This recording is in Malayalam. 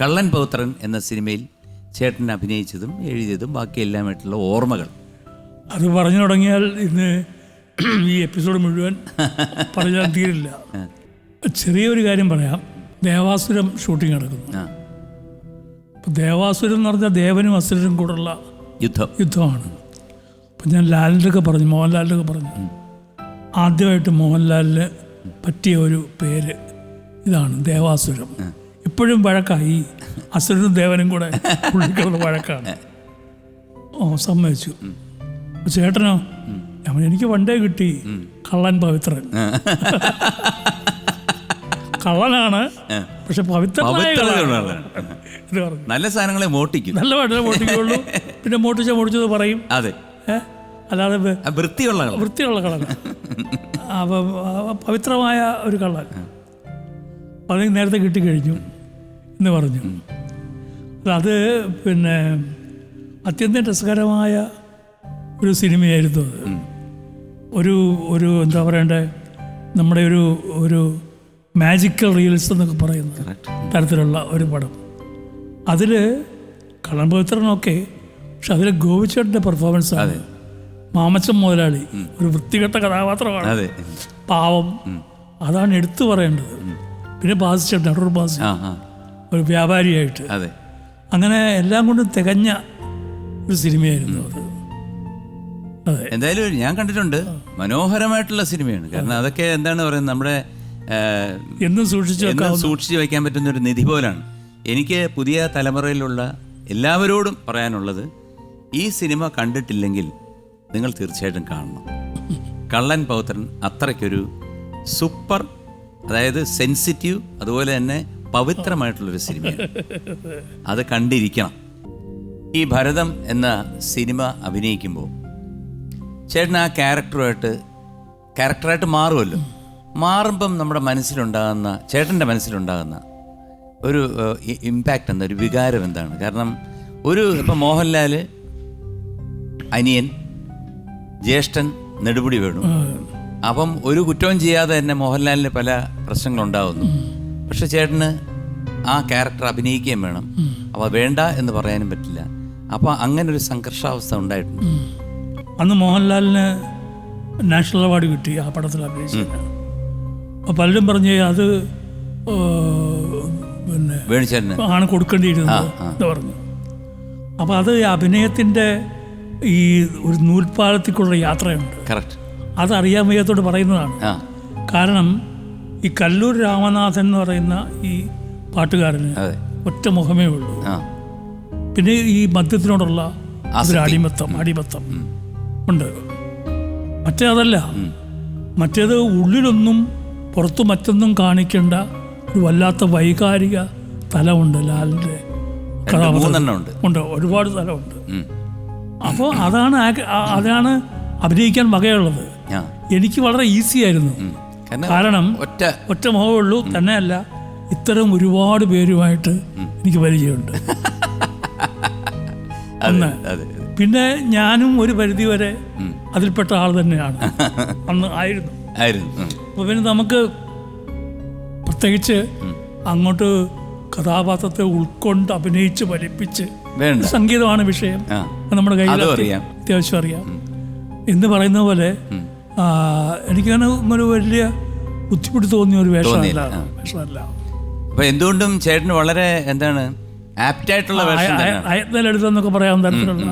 കള്ളൻ പൗത്രൻ എന്ന സിനിമയിൽ ചേട്ടൻ അഭിനയിച്ചതും എഴുതിയതും ബാക്കി എല്ലാമായിട്ടുള്ള ഓർമ്മകൾ. അത് പറഞ്ഞു തുടങ്ങിയാൽ ഇന്ന് ഈ എപ്പിസോഡ് മുഴുവൻ പറഞ്ഞാൽ തീരില്ല. ചെറിയൊരു കാര്യം പറയാം. ദേവാസുരം ഷൂട്ടിംഗ് നടക്കുന്നു. അപ്പം ദേവാസുരം എന്ന് പറഞ്ഞാൽ ദേവനും അസുരനും കൂടെയുള്ള യുദ്ധം. യുദ്ധമാണ്. അപ്പം ഞാൻ ലാലിന്റെയൊക്കെ പറഞ്ഞു മോഹൻലാലിന്റെയൊക്കെ പറഞ്ഞു. ആദ്യമായിട്ട് മോഹൻലാലിന് പറ്റിയ ഒരു പേര് ഇതാണ് ദേവാസുരം. ഇപ്പോഴും വഴക്കായി. അസുരനും ദേവനും കൂടെ പുള്ളിക്കുള്ള വഴക്കാണ്. ഓ സമ്മതിച്ചു. ചേട്ടനോ? ഞാൻ എനിക്ക് വണ്ടേ കിട്ടി കള്ളൻ പവിത്രൻ. കള്ളനാണ് പക്ഷെ പവിത്രനായ പറഞ്ഞു. നല്ല സാധനങ്ങളെ മോട്ടിക്കും. നല്ല പാട്ടിനെ മോട്ടിക്കുള്ളൂ പിന്നെ മോട്ടിച്ച മോട്ടിച്ചത് പറയും. അതെ. അല്ലാതെ വൃത്തിയുള്ള. വൃത്തിയുള്ള കള്ളൻ അപ്പം പവിത്രമായ ഒരു കള്ളൻ. അത് നേരത്തെ കിട്ടിക്കഴിഞ്ഞു എന്ന് പറഞ്ഞു. അത് പിന്നെ അത്യന്തം രസകരമായ ഒരു സിനിമയായിരുന്നു അത്. ഒരു ഒരു എന്താ പറയണ്ടേ നമ്മുടെ ഒരു ഒരു മാജിക്കൽ റീൽസ് എന്നൊക്കെ പറയുന്ന തരത്തിലുള്ള ഒരു പടം. അതിൽ കള്ളൻ പക്ഷെ അതിൽ ഗോപിച്ചേട്ടന്റെ പെർഫോമൻസ് ആണ്. മാമച്ചൻ മുതലാളി ഒരു വൃത്തികെട്ട കഥാപാത്രമാണ്. പാവം. അതാണ് എടുത്തു പറയേണ്ടത്. പിന്നെ ബാസിച്ചേട്ടൻ അടൂർ ബാസി ഒരു വ്യാപാരിയായിട്ട്. അതെ. അങ്ങനെ എല്ലാം കൊണ്ടും തികഞ്ഞ ഒരു സിനിമയായിരുന്നു അത്. അതെ. എന്തായാലും ഞാൻ കണ്ടിട്ടുണ്ട്. മനോഹരമായിട്ടുള്ള സിനിമയാണ്. കാരണം അതൊക്കെ എന്താണ് പറയുന്നത്? നമ്മുടെ എന്നും സൂക്ഷിച്ചു സൂക്ഷിച്ചു വയ്ക്കാൻ പറ്റുന്ന ഒരു നിധി പോലാണ്. എനിക്ക് പുതിയ തലമുറയിലുള്ള എല്ലാവരോടും പറയാനുള്ളത് ഈ സിനിമ കണ്ടിട്ടില്ലെങ്കിൽ നിങ്ങൾ തീർച്ചയായിട്ടും കാണണം. കള്ളൻ പൗത്രൻ അത്രയ്ക്കൊരു സൂപ്പർ അതായത് സെൻസിറ്റീവ് അതുപോലെ തന്നെ പവിത്രമായിട്ടുള്ളൊരു സിനിമയാണ്. അത് കണ്ടിരിക്കണം. ഈ ഭരതം എന്ന സിനിമ അഭിനയിക്കുമ്പോൾ ചേട്ടൻ ആ ക്യാരക്ടറുമായിട്ട് ക്യാരക്ടറായിട്ട് മാറുമല്ലോ. മാറുമ്പം നമ്മുടെ മനസ്സിലുണ്ടാകുന്ന ചേട്ടന്റെ മനസ്സിലുണ്ടാകുന്ന ഒരു ഇമ്പാക്റ്റ് എന്താ ഒരു വികാരം എന്താണ്? കാരണം ഒരു ഇപ്പം മോഹൻലാൽ അനിയൻ ജ്യേഷ്ഠൻ നെടുപുടി വേണു. അപ്പം ഒരു കുറ്റവും ചെയ്യാതെ തന്നെ മോഹൻലാലിന് പല പ്രശ്നങ്ങളുണ്ടാകുന്നു പക്ഷെ ചേട്ടന് ആ ക്യാരക്ടർ അഭിനയിക്കുകയും വേണം. അപ്പോൾ വേണ്ട എന്ന് പറയാനും പറ്റില്ല. അപ്പോൾ അങ്ങനെ ഒരു സംഘർഷാവസ്ഥ ഉണ്ടായിട്ടുണ്ട്. അന്ന് മോഹൻലാലിന് നാഷണൽ അവാർഡ് കിട്ടി ആ പടത്തിൽ അഭിനയിച്ചു അപ്പോൾ പലരും പറഞ്ഞ് അത് പിന്നെ ആണ് കൊടുക്കേണ്ടിയിരുന്നത് എന്ന് പറഞ്ഞു. അപ്പോൾ അത് അഭിനയത്തിന്റെ അഭിനയത്തിന്റെ ഈ ഒരു നൂൽപാലത്തിക്കുള്ള യാത്രയുണ്ട്. കറക്റ്റ് അതറിയാൻ വയ്യാത്തോട് പറയുന്നതാണ്. കാരണം ഈ കല്ലൂർ രാമനാഥൻ എന്ന് പറയുന്ന ഈ പാട്ടുകാരന് ഒറ്റ മുഖമേ ഉള്ളൂ. പിന്നെ ഈ മദ്യത്തിനോടുള്ള അടിമത്തം അടിമത്തം ഉണ്ട്. മറ്റേ അതല്ല. മറ്റേത് ഉള്ളിലൊന്നും പുറത്തു മറ്റൊന്നും കാണിക്കേണ്ട ഒരു വല്ലാത്ത വൈകാരിക തലമുണ്ട് ലാലിന്റെ കഥാപാത്രമുണ്ട് ഉണ്ട്. ഒരുപാട് തലമുണ്ട്. അപ്പോൾ അതാണ് അതാണ് അഭിനയിക്കാൻ വകയുള്ളത്. എനിക്ക് വളരെ ഈസി ആയിരുന്നു. കാരണം ഒറ്റ ഒറ്റ മുഖമുള്ളൂ തന്നെയല്ല ഇത്തരം ഒരുപാട് പേരുമായിട്ട് എനിക്ക് പരിചയമുണ്ട്. അതെ പിന്നെ ഞാനും ഒരു പരിധി വരെ അതിൽപ്പെട്ട ആൾ തന്നെയാണ്. അന്ന് ആയിരുന്നു. അപ്പോൾ പിന്നെ നമുക്ക് പ്രത്യേകിച്ച് അങ്ങോട്ട് കഥാപാത്രത്തെ ഉൾക്കൊണ്ട് അഭിനയിച്ച് ഫലിപ്പിച്ച് സംഗീതമാണ് വിഷയം. നമ്മുടെ കയ്യിൽ. അത്യാവശ്യം അറിയാം. എന്ന് പറയുന്ന പോലെ എനിക്കങ്ങനെ ഒരു വലിയ ബുദ്ധിമുട്ട് തോന്നിയ ഒരു വേഷമല്ല. വേഷമല്ല. അപ്പൊ എന്തുകൊണ്ടും ചേട്ടന് വളരെ എന്താണ് ആപ്റ്റായിട്ടുള്ള വേഷം അയത്നലെടുത്തെന്നൊക്കെ പറയാൻ തരത്തിലുള്ള